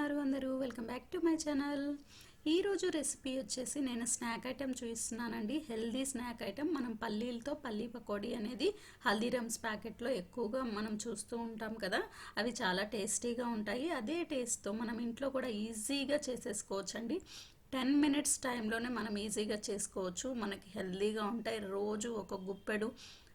ఉన్నారు అందరూ? Welcome back to my channel ఈరోజు రెసిపీ వచ్చేసి నేను స్నాక్ ఐటెం చూపిస్తున్నానండి. హెల్దీ స్నాక్ ఐటెం మనం పల్లీలతో పల్లీ పకోడీ అనేది హల్దీరామ్స్ ప్యాకెట్లో ఎక్కువగా మనం చూస్తూ ఉంటాం కదా. అవి చాలా టేస్టీగా ఉంటాయి. అదే టేస్ట్తో మనం ఇంట్లో కూడా ఈజీగా చేసేసుకోవచ్చండి. టెన్ మినిట్స్ టైంలోనే మనం ఈజీగా చేసుకోవచ్చు. మనకి హెల్దీగా ఉంటాయి. రోజు ఒక గుప్పెడు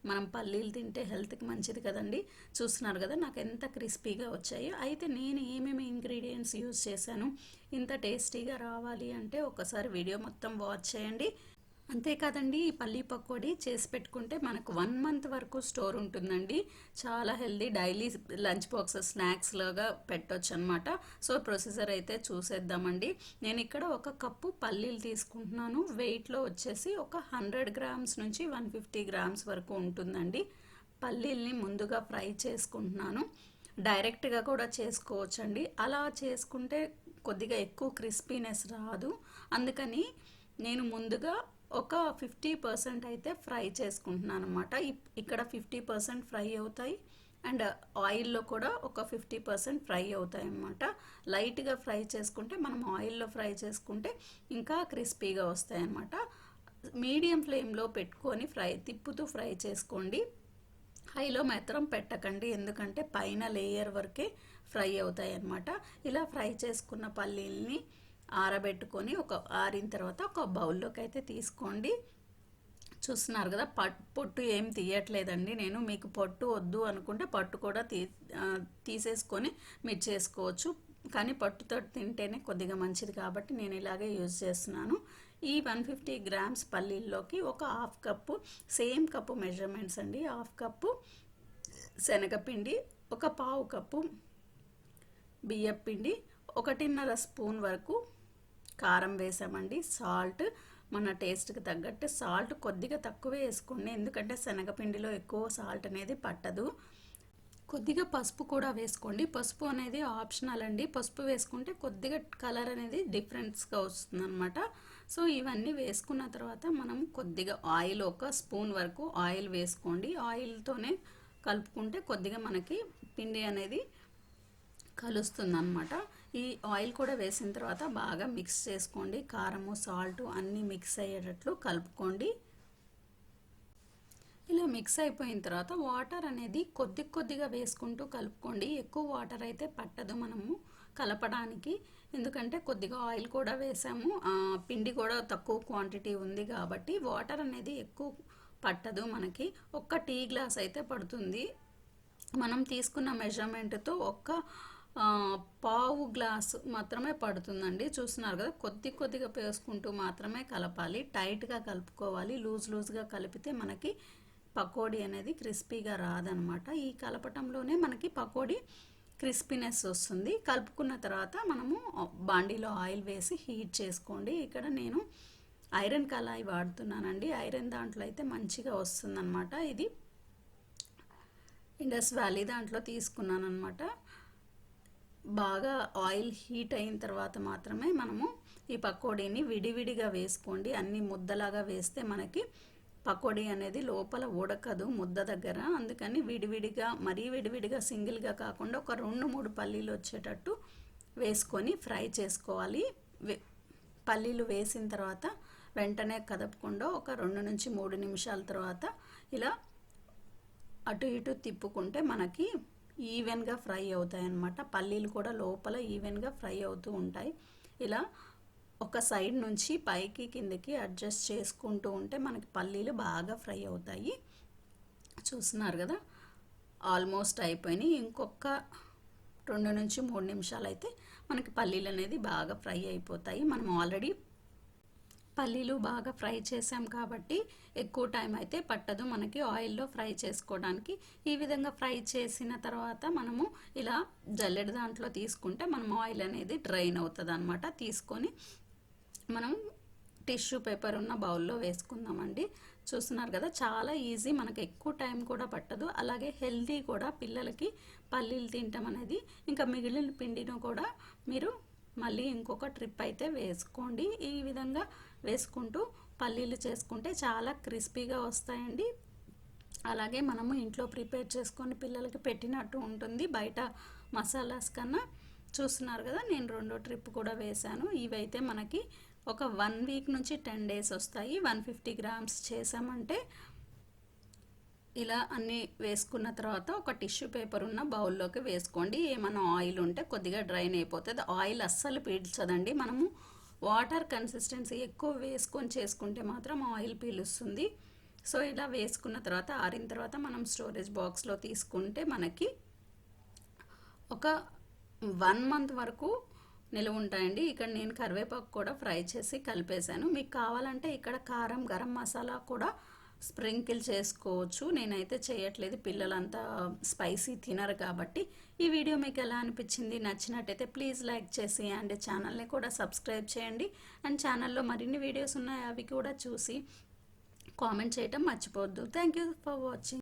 మనం పల్లీలు తింటే హెల్త్కి మంచిది కదండి. చూస్తున్నారు కదా నాకు ఎంత క్రిస్పీగా వచ్చాయో. అయితే నేను ఏమేమి ఇంగ్రీడియంట్స్ యూజ్ చేశాను? ఇంత టేస్టీగా రావాలి అంటే ఒకసారి వీడియో మొత్తం వాచ్ చేయండి. అంతేకాదండి ఈ పల్లీ పకోడీ చేసి పెట్టుకుంటే మనకు వన్ మంత్ వరకు స్టోర్ ఉంటుందండి. చాలా healthy daily lunch box snacks లాగా పెట్టొచ్చు అనమాట సో ప్రొసీజర్ అయితే చూసేద్దామండి. నేను ఇక్కడ ఒక కప్పు పల్లీలు తీసుకుంటున్నాను. వెయిట్లో వచ్చేసి ఒక హండ్రెడ్ గ్రామ్స్ నుంచి వన్ ఫిఫ్టీ గ్రామ్స్ వరకు ఉంటుందండి. పల్లీల్ని ముందుగా ఫ్రై చేసుకుంటున్నాను. డైరెక్ట్గా కూడా చేసుకోవచ్చండి. అలా చేసుకుంటే కొద్దిగా ఎక్కువ క్రిస్పీనెస్ రాదు. అందుకని నేను ముందుగా ఒక ఫిఫ్టీ పర్సెంట్ అయితే ఫ్రై చేసుకుంటున్నాను అనమాట ఇక్కడ ఫిఫ్టీ పర్సెంట్ ఫ్రై అవుతాయి అండ్ ఆయిల్లో కూడా ఒక ఫిఫ్టీ పర్సెంట్ ఫ్రై అవుతాయి అన్నమాట లైట్గా ఫ్రై చేసుకుంటే మనం ఆయిల్లో ఫ్రై చేసుకుంటే ఇంకా క్రిస్పీగా వస్తాయి అన్నమాట మీడియం ఫ్లేమ్లో పెట్టుకొని ఫ్రై తిప్పుతూ ఫ్రై చేసుకోండి. హైలో మాత్రం పెట్టకండి ఎందుకంటే పైన లేయర్ వరకే ఫ్రై అవుతాయి అన్నమాట ఇలా ఫ్రై చేసుకున్న పల్లీల్ని ఆరబెట్టుకొని ఒక ఆరిన తర్వాత ఒక బౌల్లోకి అయితే తీసుకోండి. చూస్తున్నారు కదా పట్ పొట్టు ఏం తీయట్లేదండి. నేను మీకు పొట్టు వద్దు అనుకుంటే పట్టు కూడా తీ తీసేసుకొని మీరు చేసుకోవచ్చు. కానీ పట్టుతో తింటేనే కొద్దిగా మంచిది కాబట్టి నేను ఇలాగే యూజ్ చేస్తున్నాను. ఈ వన్ ఫిఫ్టీ గ్రామ్స్ పల్లీల్లోకి ఒక half cup same cup measurements అండి. హాఫ్ కప్పు శనగపిండి ఒక పావు కప్పు బియ్యపిండి ఒకటిన్నర స్పూన్ వరకు కారం వేసామండి. సాల్ట్ మన టేస్ట్కి తగ్గట్టు సాల్ట్ కొద్దిగా తక్కువే వేసుకోండి. ఎందుకంటే శనగపిండిలో ఎక్కువ సాల్ట్ అనేది పట్టదు. కొద్దిగా పసుపు కూడా వేసుకోండి. పసుపు అనేది ఆప్షనల్ అండి. పసుపు వేసుకుంటే కొద్దిగా కలర్ అనేది డిఫరెన్స్గా వస్తుందన్నమాట. సో ఇవన్నీ వేసుకున్న తర్వాత మనం కొద్దిగా ఆయిల్ ఒక స్పూన్ వరకు ఆయిల్ వేసుకోండి. ఆయిల్తోనే కలుపుకుంటే కొద్దిగా మనకి పిండి అనేది కలుస్తుంది అనమాట ఈ ఆయిల్ కూడా వేసిన తర్వాత బాగా మిక్స్ చేసుకోండి. కారము సాల్ట్ అన్నీ మిక్స్ అయ్యేటట్లు కలుపుకోండి. ఇలా మిక్స్ అయిపోయిన తర్వాత వాటర్ అనేది కొద్ది కొద్దిగా వేసుకుంటూ కలుపుకోండి. ఎక్కువ వాటర్ అయితే పట్టదు మనము కలపడానికి. ఎందుకంటే కొద్దిగా ఆయిల్ కూడా వేసాము. పిండి కూడా తక్కువ క్వాంటిటీ ఉంది కాబట్టి వాటర్ అనేది ఎక్కువ పట్టదు మనకి. ఒక్క టీ గ్లాస్ అయితే పడుతుంది. మనం తీసుకున్న మెజర్మెంట్తో ఒక్క పావు గ్లాసు మాత్రమే పడుతుందండి. చూస్తున్నారు కదా కొద్ది కొద్దిగా వేసుకుంటూ మాత్రమే కలపాలి. టైట్గా కలుపుకోవాలి. లూజ్ లూజ్గా కలిపితే మనకి పకోడీ అనేది క్రిస్పీగా రాదనమాట. ఈ కలపటంలోనే మనకి పకోడీ క్రిస్పీనెస్ వస్తుంది. కలుపుకున్న తర్వాత మనము బాండీలో ఆయిల్ వేసి హీట్ చేసుకోండి. ఇక్కడ నేను ఐరన్ కళాయి వాడుతున్నానండి. ఐరన్ దాంట్లో అయితే మంచిగా వస్తుందన్నమాట ఇది ఇండస్ వ్యాలీ దాంట్లో తీసుకున్నాను అనమాట బాగా ఆయిల్ హీట్ అయిన తర్వాత మాత్రమే మనము ఈ పకోడీని విడివిడిగా వేసుకోండి. అన్ని ముద్దలాగా వేస్తే మనకి పకోడీ అనేది లోపల ఉడకదు ముద్ద దగ్గర. అందుకని విడివిడిగా మరీ విడివిడిగా సింగిల్గా కాకుండా ఒక రెండు మూడు పల్లీలు వచ్చేటట్టు వేసుకొని ఫ్రై చేసుకోవాలి. పల్లీలు వేసిన తర్వాత వెంటనే కదపకుండా ఒక రెండు నుంచి మూడు నిమిషాల తర్వాత ఇలా అటు ఇటు తిప్పుకుంటే మనకి ఈవెన్గా ఫ్రై అవుతాయి అన్నమాట పల్లీలు కూడా లోపల ఈవెన్గా ఫ్రై అవుతూ ఉంటాయి. ఇలా ఒక సైడ్ నుంచి పైకి కిందకి అడ్జస్ట్ చేసుకుంటూ ఉంటే మనకి పల్లీలు బాగా ఫ్రై అవుతాయి. చూస్తున్నారు కదా? ఆల్మోస్ట్ అయిపోయినాయి. ఇంకొక రెండు నుంచి మూడు నిమిషాలు అయితే మనకి పల్లీలు అనేది బాగా ఫ్రై అయిపోతాయి. మనం ఆల్రెడీ పల్లీలు బాగా ఫ్రై చేసాం కాబట్టి ఎక్కువ టైం అయితే పట్టదు. మనకి ఆయిల్లో ఫ్రై చేసుకోవడానికి ఈ విధంగా ఫ్రై చేసిన తర్వాత మనము ఇలా జల్లెడ దాంట్లో తీసుకుంటే మనం ఆయిల్ అనేది డ్రైన్ అవుతుంది అనమాట తీసుకొని మనం టిష్యూ పేపర్ ఉన్న బౌల్లో వేసుకుందామండి. చూస్తున్నారు కదా చాలా ఈజీ మనకు ఎక్కువ టైం కూడా పట్టదు. అలాగే హెల్దీ కూడా పిల్లలకి పల్లీలు తింటాం అనేది ఇంకా మిగిలిన పిండిను కూడా మీరు మళ్ళీ ఇంకొక ట్రిప్ అయితే వేసుకోండి. ఈ విధంగా వేసుకుంటూ పల్లీలు చేసుకుంటే చాలా క్రిస్పీగా వస్తాయండి. అలాగే మనము ఇంట్లో ప్రిపేర్ చేసుకొని పిల్లలకి పెట్టినట్టు ఉంటుంది. బయట మసాలాస్ కన్నా చూస్తున్నారు కదా నేను రెండో ట్రిప్ కూడా వేశాను. ఇవైతే మనకి ఒక వన్ వీక్ నుంచి టెన్ డేస్ వస్తాయి. వన్ ఫిఫ్టీ గ్రామ్స్ చేసామంటే ఇలా అన్నీ వేసుకున్న తర్వాత ఒక టిష్యూ పేపర్ ఉన్న బౌల్లోకి వేసుకోండి. ఏమైనా ఆయిల్ ఉంటే కొద్దిగా డ్రైన్ అయిపోతుంది. ఆయిల్ అస్సలు పీల్చదండి. మనము వాటర్ కన్సిస్టెన్సీ ఎక్కువ వేసుకొని చేసుకుంటే మాత్రం ఆయిల్ పీలుస్తుంది. సో ఇలా వేసుకున్న తర్వాత ఆరిన తర్వాత మనం స్టోరేజ్ బాక్స్లో తీసుకుంటే మనకి ఒక వన్ మంత్ వరకు నిలువ ఉంటాయండి. ఇక్కడ నేను కరివేపాకు కూడా ఫ్రై చేసి కలిపేశాను. మీకు కావాలంటే ఇక్కడ కారం గరం మసాలా కూడా స్ప్రింకిల్ చేసుకోవచ్చు. నేనైతే చేయట్లేదు. పిల్లలంతా స్పైసీ తినరు కాబట్టి. ఈ వీడియో మీకు ఎలా అనిపించింది? నచ్చినట్టయితే ప్లీజ్ లైక్ చేసి అండ్ ఛానల్ని కూడా సబ్స్క్రైబ్ చేయండి. అండ్ ఛానల్లో మరిన్ని వీడియోస్ ఉన్నాయి. అవి కూడా చూసి కామెంట్ చేయటం మర్చిపోవద్దు. Thank you for watching.